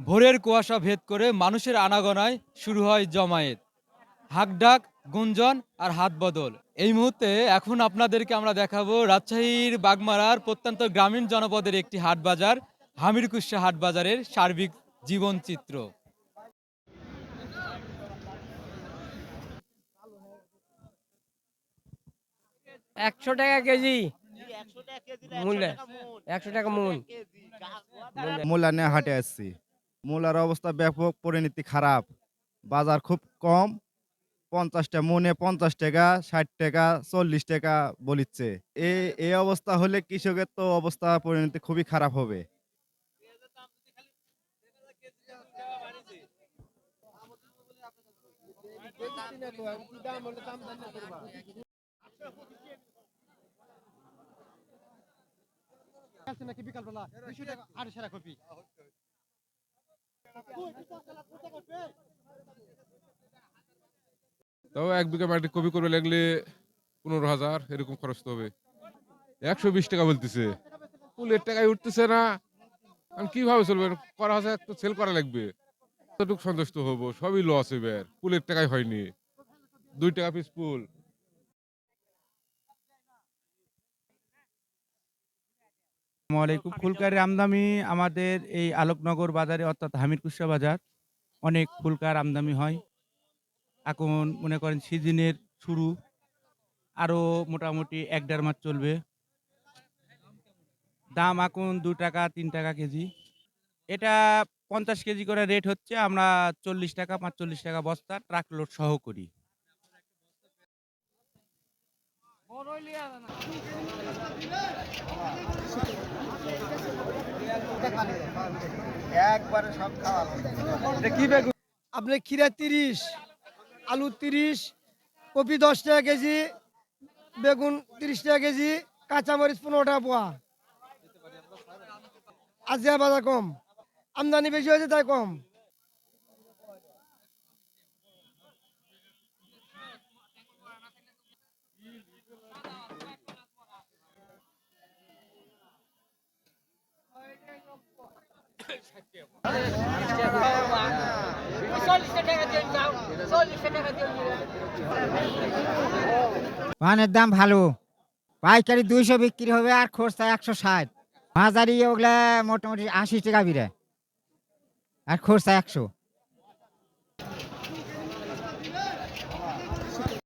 ভোরের কুয়াশা ভেদ করে মানুষের আনাগোনায় শুরু হয় জমায়েত। হাকডাক গুঞ্জন আর হাত বদল এই মুহূর্তে এখন আপনাদেরকে আমরা দেখাবো রাজশাহীর বাগমারার প্রত্যন্ত গ্রামীণ জনপদের একটি হাট বাজার হামিরকুশা হাট বাজারের সার্বিক জীবন চিত্র একশো টাকা কেজি মূল্যে। একশো টাকা মূল মূল্য। হাটে আসছি। মূলার অবস্থা ব্যাপক, পরিণতি খারাপ। বাজার খুব কম, পঞ্চাশটা, মনে পঞ্চাশ টাকা, ষাট টাকা, চল্লিশ টাকা বলিচ্ছে। এই এই অবস্থা হলে কৃষকের তো অবস্থা, পরিণতি খুবই খারাপ হবে। তাও এক বিঘা মাটি কপি করবে লাগলে পনেরো হাজার, এরকম খরচ তো হবে। একশো বিশ টাকা বলতেছে। ফুলের টাকায় উঠতেছে না। আমি কীভাবে চলবে? করা হাজার তো সেল করা লাগবে। কতটুকু সন্তুষ্ট হব, সবই লস এবার ফুলের টাকায় হয়নি। দুই টাকা পিস ফুল। আসসালামু আলাইকুম ফুলকারির আমদানি আমাদের এই আলোকনগর বাজারে অর্থাৎ হামিরকুশা বাজার অনেক ফুলকার আমদানি হয়। এখন মনে করেন সিজনের শুরু আরও মোটামুটি এক দেড় মাস চলবে। দাম এখন দু টাকা তিন টাকা কেজি। এটা পঞ্চাশ কেজি করে রেট হচ্ছে আমরা চল্লিশ টাকা পাঁচচল্লিশ টাকা বস্তা ট্রাক লোড সহ করি। আপনি খিরা তিরিশ আলু তিরিশ কপি দশ টাকা কেজি বেগুন তিরিশ টাকা কেজি কাঁচামরিচ পনেরো টাকা পোয়া। আজিয়া বাজার কম। আমদানি বেশি হয়েছে তাই কম। পানের দাম ভালো। পাইকারি দুইশো বিক্রি হবে আর খরচা একশো ষাট। মাঝারি ওগুলা মোটামুটি আশি টাকা বিরে। আর খরচা একশো।